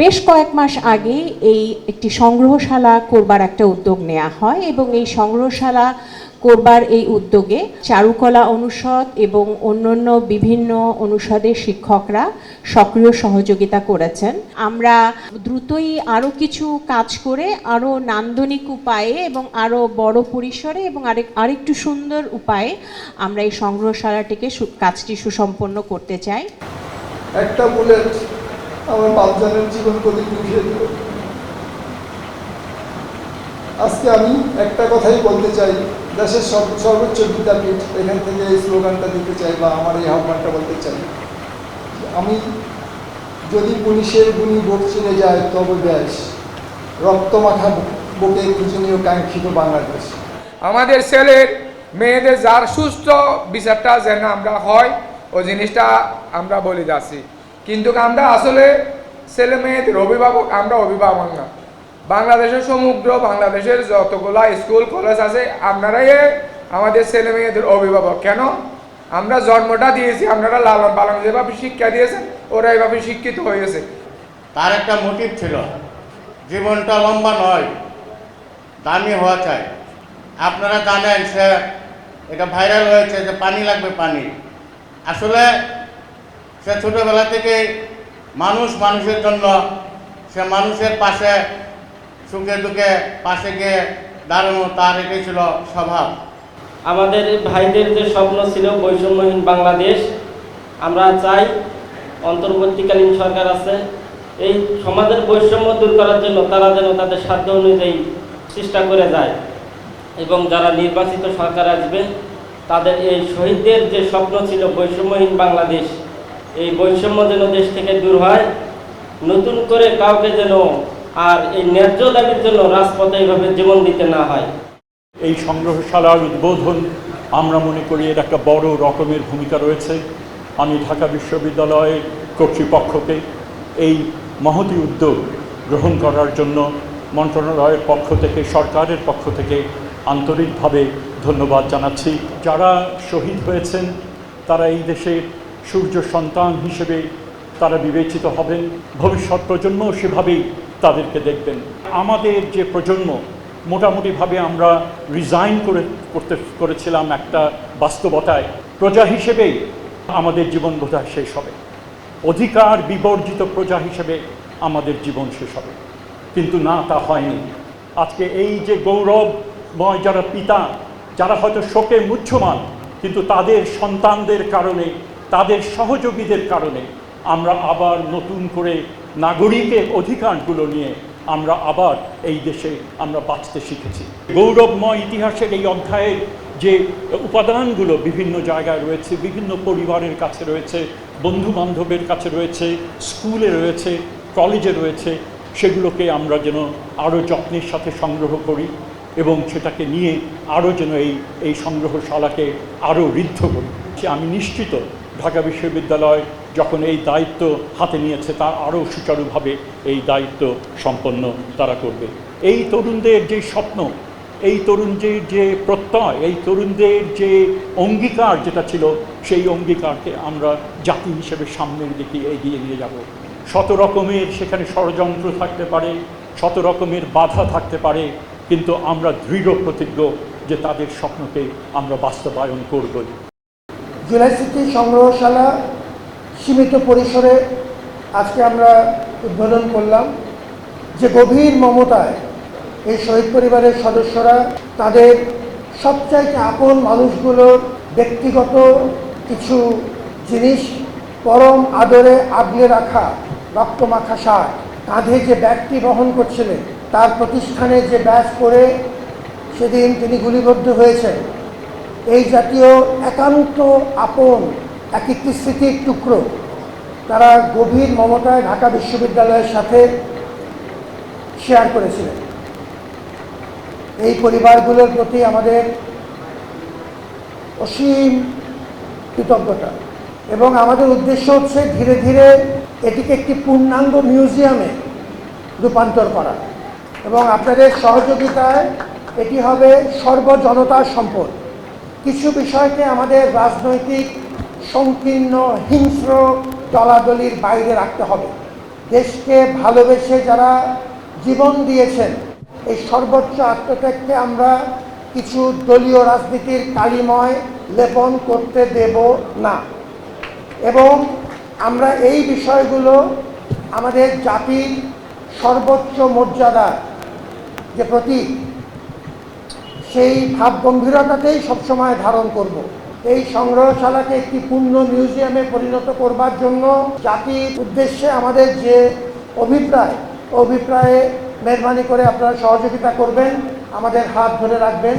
বেশ কয়েক মাস আগে এই একটি সংগ্রহশালা করবার একটা উদ্যোগ নেওয়া হয় এবং এই সংগ্রহশালা করবার এই উদ্যোগে চারুকলা অনুষদ এবং অন্যান্য বিভিন্ন অনুষদের শিক্ষকরা সক্রিয় সহযোগিতা করেছেন। আমরা দ্রুতই আরও কিছু কাজ করে আরও নান্দনিক উপায়ে এবং আরও বড় পরিসরে এবং আরেক, আরেকটু সুন্দর উপায়ে আমরা এই সংগ্রহশালাটিকে কাজটি সুসম্পন্ন করতে চাই। একটা বুলেট আমার পাঁচজনের জীবন প্রতি মিশিয়ে দিল আজকে আমি একটা কথাই বলতে চাই, দেশের সর্ব- সর্বোচ্চ বিদ্যাপীঠ এখান থেকে এই স্লোগানটা দিতে চাই বা আমার এই আহ্বানটা বলতে চাই। আমি যদি পুলিশের গুণী ভোট চিনে যায়, তবে ব্যাস, রক্তমাখা বুকে খুঁজনীয় কাঙ্ক্ষিত বাংলাদেশ। আমাদের ছেলের, মেয়েদের যার সুস্থ বিচারটা যেন আমরা হয় ওই জিনিসটা আমরা বলে যাচ্ছি। কিন্তু আমরা আসলে ছেলে মেয়েদের অভিভাবক, আমরা অভিভাবক না। বাংলাদেশের সমুদ্র বাংলাদেশের যতগুলা স্কুল, কলেজ আছে, আপনারাই আমাদের ছেলে মেয়েদের অভিভাবক। কেন? আমরা জন্মটা দিয়েছি, আপনারা লালন পালন যেভাবে শিক্ষা দিয়েছেন, ওরা এইভাবে শিক্ষিত হয়েছে। তার একটা মোটিভ ছিল, জীবনটা লম্বা নয়, দামি হওয়া চাই। আপনারা জানেন সে, এটা ভাইরাল হয়েছে যে পানি লাগবে পানি। আসলে সে ছোটোবেলা থেকে মানুষ মানুষের জন্য, সে মানুষের পাশে, সুখে দুঃখে পাশে গিয়ে দাঁড়ানো তার এটাই ছিল স্বভাব। আমাদের ভাইদের যে স্বপ্ন ছিল বৈষম্যহীন বাংলাদেশ, আমরা চাই অন্তর্বর্তীকালীন সরকার আছে, এই সমাজের বৈষম্য দূর করার জন্য তারা যেন তাদের সাধ্য অনুযায়ী চেষ্টা করে যায় এবং যারা নির্বাচিত সরকার আসবে, তাদের এই শহীদদের যে স্বপ্ন ছিল বৈষম্যহীন বাংলাদেশ এই বৈষম্য যেন দেশ থেকে দূর হয়, নতুন করে কাউকে যেন আর এই ন্যায্য দাবির জন্য রাজপথে এইভাবে জীবন দিতে না হয়। এই সংগ্রহশালার উদ্বোধন আমরা মনে করি এর একটা বড় রকমের ভূমিকা রয়েছে। আমি ঢাকা বিশ্ববিদ্যালয়ের কর্তৃপক্ষকে এই মহতি উদ্যোগ গ্রহণ করার জন্য মন্ত্রণালয়ের পক্ষ থেকে, সরকারের পক্ষ থেকে আন্তরিকভাবে ধন্যবাদ জানাচ্ছি। যারা শহীদ হয়েছেন, তারা এই দেশের সূর্য সন্তান হিসেবে তারা বিবেচিত হবেন। ভবিষ্যৎ প্রজন্ম সেভাবেই তাদেরকে দেখবেন। আমাদের যে প্রজন্ম, মোটামুটিভাবে আমরা রিজাইন করে, করতে, করেছিলাম একটা বাস্তবতায়। প্রজা হিসেবেই আমাদের জীবন বোধহয় শেষ হবে। অধিকার বিবর্জিত প্রজা হিসেবে আমাদের জীবন শেষ হবে। কিন্তু না, তা হয়নি। আজকে এই যে গৌরবময় যারা পিতা, যারা হয়তো শোকে মুচ্ছমান কিন্তু তাদের সন্তানদের কারণে তাদের সহযোগীদের কারণে আমরা আবার নতুন করে নাগরিকের অধিকারগুলো নিয়ে আমরা আবার এই দেশে আমরা বাঁচতে শিখেছি। গৌরবময় ইতিহাসের এই অধ্যায়ের যে উপাদানগুলো বিভিন্ন জায়গায় রয়েছে, বিভিন্ন পরিবারের কাছে রয়েছে বন্ধু বান্ধবের কাছে রয়েছে, স্কুলে রয়েছে, কলেজে রয়েছে, সেগুলোকে আমরা যেন আরও যত্নের সাথে সংগ্রহ করি এবং সেটাকে নিয়ে আরও যেন এই এই সংগ্রহশালাকে আরও ঋদ্ধ করি। আমি নিশ্চিত ঢাকা বিশ্ববিদ্যালয় যখন এই দায়িত্ব হাতে নিয়েছে, তা আরও সুচারুভাবে এই দায়িত্ব সম্পন্ন তারা করবে। এই তরুণদের যে স্বপ্ন, এই তরুণদের যে প্রত্যয়, এই তরুণদের যে অঙ্গীকার যেটা ছিল, সেই অঙ্গীকারকে আমরা জাতি হিসেবে সামনের দিকে এগিয়ে নিয়ে যাব। শত রকমের সেখানে ষড়যন্ত্র থাকতে পারে, শত রকমের বাধা থাকতে পারে, কিন্তু আমরা দৃঢ় প্রতিজ্ঞ যে তাদের স্বপ্নকে আমরা বাস্তবায়ন করবই। জুলাই সংগ্রহশালা সীমিত পরিসরে আজকে আমরা উদ্বোধন করলাম। যে গভীর মমতায় এই শহীদ পরিবারের সদস্যরা তাদের সবচাইতে আপন মানুষগুলোর ব্যক্তিগত কিছু জিনিস, পরম আদরে আগলে রাখা রক্তমাখা সার, কাঁধে যে ব্যাগটি বহন করছিলেন, তার প্রতিষ্ঠানে যে ব্যাস করে সেদিন তিনি গুলিবদ্ধ হয়েছেন এই জাতীয় একান্ত আপন এক একটি স্মৃতির টুকরো। তারা গভীর মমতায় ঢাকা বিশ্ববিদ্যালয়ের সাথে শেয়ার করেছিলেন। এই পরিবারগুলোর প্রতি আমাদের অসীম কৃতজ্ঞতা এবং আমাদের উদ্দেশ্য হচ্ছে ধীরে ধীরে এটিকে একটি পূর্ণাঙ্গ মিউজিয়ামে রূপান্তর করা এবং আপনাদের সহযোগিতায় এটি হবে সর্বজনতার সম্পদ। কিছু বিষয়কে আমাদের রাজনৈতিক সংকীর্ণ, হিংস্র দলাদলির বাইরে রাখতে হবে। দেশকে ভালোবেসে যারা জীবন দিয়েছেন, এই সর্বোচ্চ আত্মত্যাগকে আমরা কিছু দলীয় রাজনীতির কালিময় লেপন করতে দেব না। এবং আমরা এই বিষয়গুলো আমাদের জাতির সর্বোচ্চ মর্যাদা যে প্রতীক সেই ভাব গম্ভীরতাকেই সবসময় ধারণ করব। এই সংগ্রহশালাকে একটি পূর্ণ মিউজিয়ামে পরিণত করবার জন্য জাতির উদ্দেশ্যে আমাদের যে অভিপ্রায়, অভিপ্রায়ে মেহরবানি করে আপনারা সহযোগিতা করবেন, আমাদের হাত ধরে রাখবেন